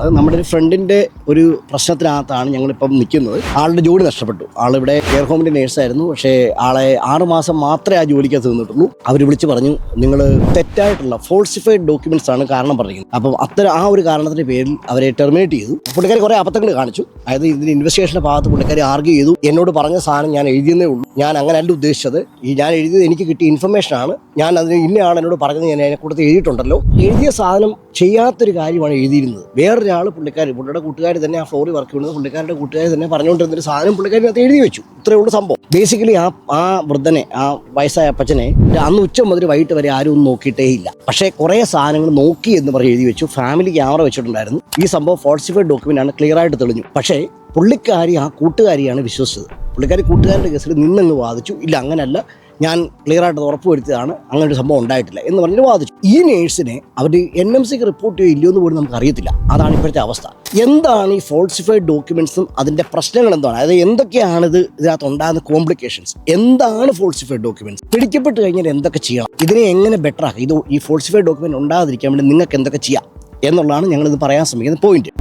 അത് നമ്മുടെ ഒരു ഫ്രണ്ടിന്റെ ഒരു പ്രശ്നത്തിനകത്താണ് ഞങ്ങളിപ്പം നിൽക്കുന്നത്. ആളുടെ ജോലി നഷ്ടപ്പെട്ടു. ആളിവിടെ കെയർ ഹോമിന്റെ നേഴ്സായിരുന്നു പക്ഷേ ആളെ ആറ് മാസം മാത്രമേ ആ ജോലിക്കകത്ത് നിന്നിട്ടുള്ളൂ. അവർ വിളിച്ച് പറഞ്ഞു നിങ്ങൾ തെറ്റായിട്ടുള്ള ഫോൾസിഫൈഡ് ഡോക്യുമെന്റ്സ് ആണ് കാരണം പറഞ്ഞിരിക്കുന്നത്. അപ്പം അത്തരം ആ ഒരു കാരണത്തിന്റെ പേരിൽ അവരെ ടെർമിനേറ്റ് ചെയ്തു. പുള്ളിക്കാരി കുറെ അബദ്ധങ്ങൾ കാണിച്ചു. അതായത് ഇതിന്റെ ഇൻവെസ്റ്റിഗേഷന്റെ ഭാഗത്ത് പുള്ളിക്കാരി ആർഗ്യൂ ചെയ്തു. എന്നോട് പറഞ്ഞ സാധനം ഞാൻ എഴുതിയെന്നേ ഉള്ളൂ. ഞാൻ അങ്ങനെയല്ല ഉദ്ദേശിച്ചത്. ഈ ഞാൻ എഴുതിയത് എനിക്ക് കിട്ടിയ ഇൻഫർമേഷൻ ആണ്. ഞാൻ അതിന് ഇന്നയാൾ എന്നോട് പറഞ്ഞത് ഞാൻ അതിനെ കൂടുതൽ എഴുതിയിട്ടുണ്ടല്ലോ. എഴുതിയ സാധനം ചെയ്യാത്തൊരു കാര്യമാണ് എഴുതിയിരുന്നത്. വേറൊരാൾ പുള്ളിക്കാരി പുള്ളിയുടെ കൂട്ടുകാർ തന്നെ ആ ഫ്ലോറിൽ വർക്ക് ചെയ്യുന്നത് പുള്ളിക്കാരുടെ കൂട്ടുകാർ തന്നെ പറഞ്ഞുകൊണ്ടിരുന്നൊരു സാധനം പുള്ളിക്കാരി അത് എഴുതി വെച്ചു. ഇത്രയേ ഉള്ളൂ സംഭവം. ബേസിക്കലി ആ ആ വൃദ്ധനെ ആ വയസ്സായ അപ്പച്ചനെ അന്ന് ഉച്ച മുതൽ വൈകിട്ട് വരെ ആരും ഒന്നും നോക്കിയിട്ടേ ഇല്ല. പക്ഷേ കുറേ സാധനങ്ങൾ നോക്കി എന്ന് പറഞ്ഞ് എഴുതി വെച്ചു. ഫാമിലി ക്യാമറ വെച്ചിട്ടുണ്ടായിരുന്നു. ഈ സംഭവം ഫോൾസിഫൈഡ് ഡോക്യുമെന്റ് ആണ് ക്ലിയർ ആയിട്ട് തെളിഞ്ഞു. പക്ഷേ പുള്ളിക്കാരി ആ കൂട്ടുകാരിയാണ് വിശ്വസിച്ചത്. പുള്ളിക്കാരി കൂട്ടുകാരുടെ കേസിൽ നിന്നങ്ങ് വാദിച്ചു. ഇല്ല അങ്ങനല്ല. ഞാൻ ക്ലിയർ ആയിട്ട് ഉറപ്പ് വരുത്തിയതാണ് അങ്ങനെ ഒരു സംഭവം ഉണ്ടായിട്ടില്ല എന്ന് പറഞ്ഞ് വാദിച്ചു. ഈ നേഴ്സിനെ അവർ എൻ എം സിക്ക് റിപ്പോർട്ട് ചെയ്യോ ഇല്ലയോ എന്ന് പോലും നമുക്ക് അറിയത്തില്ല. അതാണ് ഇപ്പോഴത്തെ അവസ്ഥ. എന്താണ് ഈ ഫോൾസിഫൈഡ് ഡോക്യുമെന്റ്സും അതിന്റെ പ്രശ്നങ്ങൾ എന്താണ്? അതായത് എന്തൊക്കെയാണ് ഇത് ഇതിനകത്ത് ഉണ്ടാകുന്ന കോംപ്ലിക്കേഷൻസ് എന്താണ് ഫോൾസിഫൈഡ് ഡോക്യുമെന്റ്സ് പിടിക്കപ്പെട്ട് കഴിഞ്ഞാൽ എന്തൊക്കെ ചെയ്യണം? ഇതിനെ എങ്ങനെ ബെറ്റർ ആക്കാം? ഇത് ഈ ഫോൾസിഫൈഡ് ഡോക്യുമെന്റ് ഉണ്ടാകാതിരിക്കാൻ വേണ്ടി നിങ്ങൾക്ക് എന്തൊക്കെ ചെയ്യാം? എന്നുള്ളതാണ് ഞങ്ങൾ ഇത് പറയാൻ ശ്രമിക്കുന്ന പോയിന്റ്